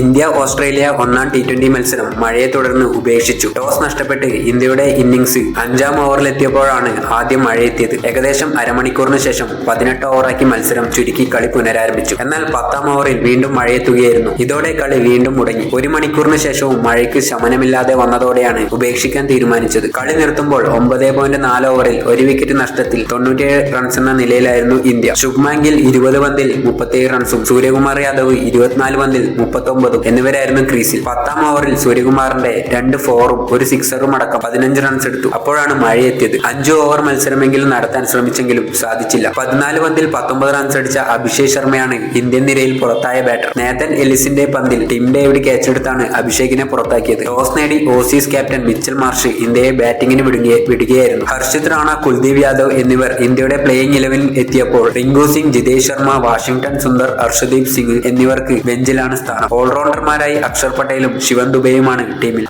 India Australia ഒന്നാം T twenty മത്സരം മഴയെ തുടർന്ന് ഉപേക്ഷിച്ചു. ടോസ് നഷ്ടപ്പെട്ട് ഇന്ത്യയുടെ ഇന്നിംഗ്സ് അഞ്ചാം ഓവറിലെത്തിയപ്പോഴാണ് ആദ്യം മഴയെത്തിയത്. ഏകദേശം അരമണിക്കൂറിന് ശേഷം പതിനെട്ട് ഓവറാക്കി മത്സരം ചുരുക്കി കളി പുനരാരംഭിച്ചു. എന്നാൽ പത്താം ഓവറിൽ വീണ്ടും മഴയെത്തുകയായിരുന്നു. ഇതോടെ കളി വീണ്ടും മുടങ്ങി. ഒരു മണിക്കൂറിന് ശേഷവും മഴയ്ക്ക് ശമനമില്ലാതെ വന്നതോടെയാണ് ഉപേക്ഷിക്കാൻ തീരുമാനിച്ചത്. കളി നിർത്തുമ്പോൾ ഒമ്പത് പോയിന്റ് നാല് ഓവറിൽ ഒരു വിക്കറ്റ് നഷ്ടത്തിൽ തൊണ്ണൂറ്റിയേഴ് റൺസ് എന്ന നിലയിലായിരുന്നു ഇന്ത്യ. ശുഭ്മാങ്കിൽ ഇരുപത് പന്തിൽ മുപ്പത്തിയേഴ് റൺസും സൂര്യകുമാർ യാദവ് ഇരുപത്തിനാല് പന്തിൽ മുപ്പത്തൊമ്പതും എന്നിവരായിരുന്നു ക്രീസിൽ. പത്താം ഓവറിൽ സൂര്യകുമാറിന്റെ രണ്ട് ഫോറും ഒരു സിക്സറും അടക്കം പതിനഞ്ച് റൺസ് എടുത്തു. അപ്പോഴാണ് മഴയെത്തിയത് അഞ്ചു ഓവർ മത്സരമെങ്കിലും നടത്താൻ ശ്രമിച്ചെങ്കിലും സാധിച്ചില്ല. പതിനാല് പന്തിൽ പത്തൊമ്പത് റൺസ് അടിച്ച അഭിഷേക് ശർമ്മയാണ് ഇന്ത്യൻ നിരയിൽ പുറത്തായ ബാറ്റർ നേതൻ എലിസിന്റെ പന്തിൽ ടിം ഡേവിഡ് ക്യാച്ച് എടുത്താണ് അഭിഷേകിനെ പുറത്താക്കിയത്. ടോസ് നേടി ഓസീസ് ക്യാപ്റ്റൻ മിച്ചൽ മാർഷ് ഇന്ത്യയെ ബാറ്റിംഗിന് വിടുകയെ വിടുകയായിരുന്നു. ഹർഷിത് റാണ കുൽദീപ് യാദവ് എന്നിവർ ഇന്ത്യയുടെ പ്ലേയിങ് ഇലവനിൽ എത്തിയപ്പോൾ റിങ്കു സിംഗ് ജിതേഷ് ശർമ്മ വാഷിംഗ്ടൺ സുന്ദർ ഹർഷദീപ് സിംഗ് എന്നിവർക്ക് ബെഞ്ചിലാണ് സ്ഥാനം. ഓൾറൗണ്ടർമാരായി അക്ഷർ പട്ടേലും ശിവൻ ദുബെയുമാണ് ടീമിൽ.